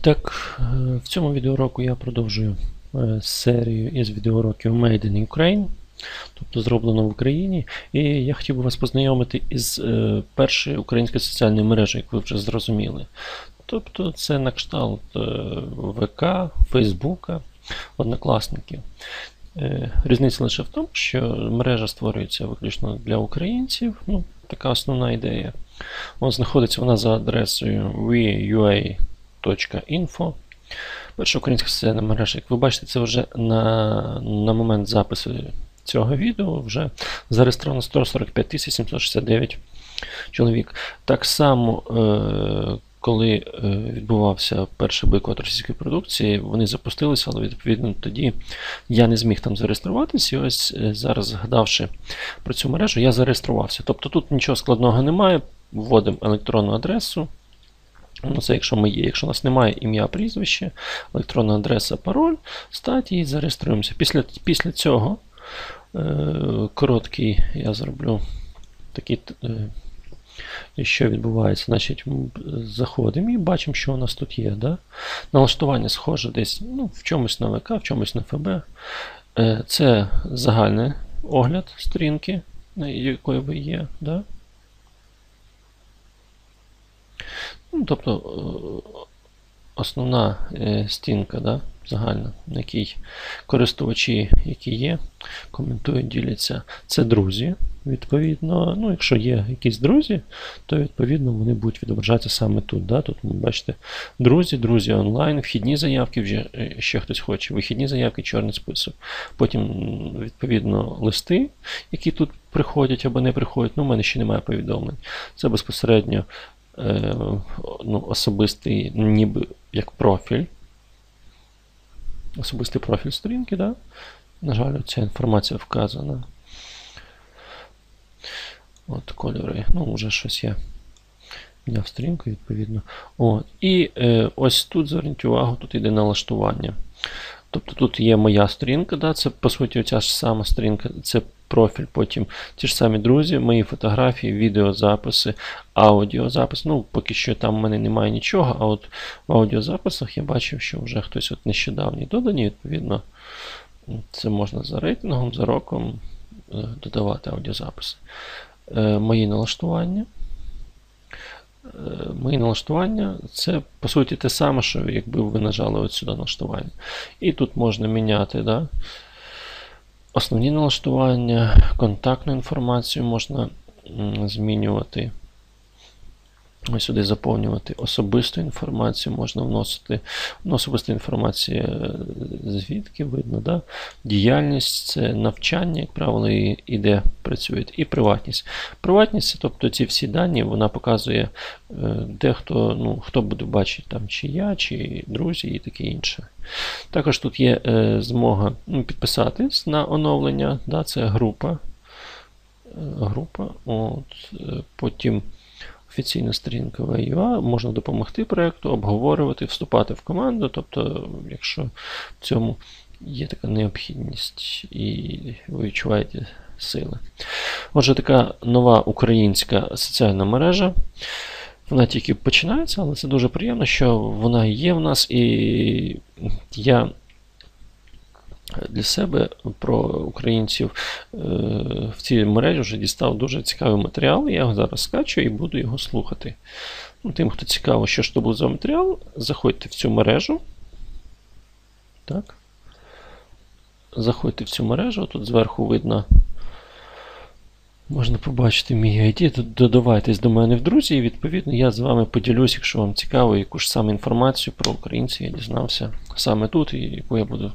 Так, е, в цьому відеоуроку я продовжую е, серію із відеоуроків Made in Ukraine, тобто зроблено в Україні. І я хотів би вас познайомити із е, першою українською соціальною мережею, як ви вже зрозуміли. Тобто це на кшталт ВК, Фейсбука, однокласників. Різниця лише в тому, що мережа створюється виключно для українців. Ну, така основна ідея. От знаходиться вона за адресою we.ua.info. Перша українська соціальна мережа, як ви бачите, це вже на, на момент запису цього відео вже зареєстровано 145 769 чоловік. Так само, е, коли е, відбувався перший бойкот російської продукції, вони запустилися, але відповідно тоді я не зміг там зареєструватися. І ось е, зараз, згадавши про цю мережу, я зареєструвався. Тобто тут нічого складного немає. Вводимо електронну адресу. Ну, Це якщо ми є. Якщо у нас немає ім'я, прізвище, електронна адреса, пароль, статі і зареєструємося. Після після цього е, короткий я зроблю такий. Е, що відбувається? Значить, Заходимо і бачимо, що у нас тут є. Да? Налаштування схоже десь ну, в чомусь на ВК, в чомусь на ФБ. Е, Це загальний огляд сторінки, якої ви є. Да? Ну, Тобто е, основна е, стінка да, загальна, на якій користувачі, які є, коментують, діляться. Це друзі. Відповідно, ну, якщо є якісь друзі, то відповідно вони будуть відображатися саме тут. Да? Тут ви бачите друзі, друзі онлайн, вхідні заявки, вже е, ще хтось хоче, вихідні заявки, чорний список. Потім, відповідно, листи, які тут приходять або не приходять. Ну, у мене ще немає повідомлень. Це безпосередньо е, ну, особистий, ніби як профіль. Особистий профіль сторінки, да? На жаль, ця інформація вказана. От кольори. Ну, вже щось я міняв сторінку, відповідно. От. І е, ось тут зверніть увагу, тут йде налаштування. Тобто тут є моя сторінка, да, це по суті оця ж сама сторінка, це профіль, потім ті ж самі друзі, мої фотографії, відеозаписи, аудіозапис. Ну, поки що там в мене немає нічого, а от в аудіозаписах я бачив, що вже хтось от нещодавні додані, відповідно, це можна за рейтингом, за роком е, додавати аудіозаписи. Е, мої налаштування. Мої налаштування це, по суті, те саме, що якби ви нажали от сюди налаштування. І тут можна міняти да, основні налаштування, контактну інформацію можна змінювати. Ось сюди заповнювати особисту інформацію, можна вносити ну, особиста інформація, звідки видно, да? діяльність, це навчання, як правило, і де працюють, і приватність. Приватність, тобто ці всі дані, вона показує, де хто ну, хто буде бачити, там, чи я, чи друзі, і таке інше. Також тут є е, змога ну, підписатись на оновлення, да? це група. група от, Потім. Офіційна сторінка VUA, можна допомогти проєкту, обговорювати, вступати в команду. Тобто, якщо в цьому є така необхідність і ви відчуваєте сили. Отже, така нова українська соціальна мережа. Вона тільки починається, але це дуже приємно, що вона є в нас, і я для себе про українців е, в цій мережі вже дістав дуже цікавий матеріал. Я його зараз скачу і буду його слухати. Ну, Тим, хто цікаво, що ж то був за матеріал, заходьте в цю мережу. Так. Заходьте в цю мережу, тут зверху видно. Можна побачити мій ID, додавайтесь до мене в друзі, і відповідно я з вами поділюсь, якщо вам цікаво, яку ж саме інформацію про українців я дізнався саме тут, і яку я буду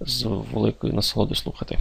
з великою насолодою слухати.